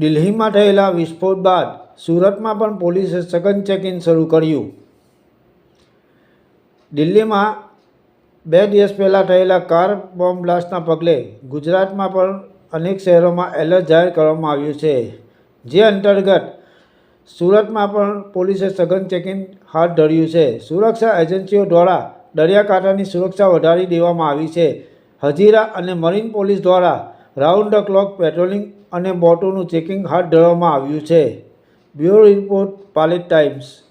દિલ્હીમાં થયેલા વિસ્ફોટ બાદ સુરતમાં પણ પોલીસે સઘન ચેકિંગ શરૂ કર્યું. દિલ્હીમાં બે દિવસ પહેલાં થયેલા કાર બોમ્બ બ્લાસ્ટના પગલે ગુજરાતમાં પણ અનેક શહેરોમાં એલર્ટ જાહેર કરવામાં આવ્યું છે. જે અંતર્ગત સુરતમાં પણ પોલીસે સઘન ચેકિંગ હાથ ધર્યું છે. સુરક્ષા એજન્સીઓ દ્વારા દરિયાકાંઠાની સુરક્ષા વધારી દેવામાં આવી છે. હજીરા અને મરીન પોલીસ દ્વારા રાઉન્ડ ધ ક્લોક પેટ્રોલિંગ અને બોટોનું ચેકિંગ હાથ ધરવામાં આવ્યું છે. Bureau report પાલેટ times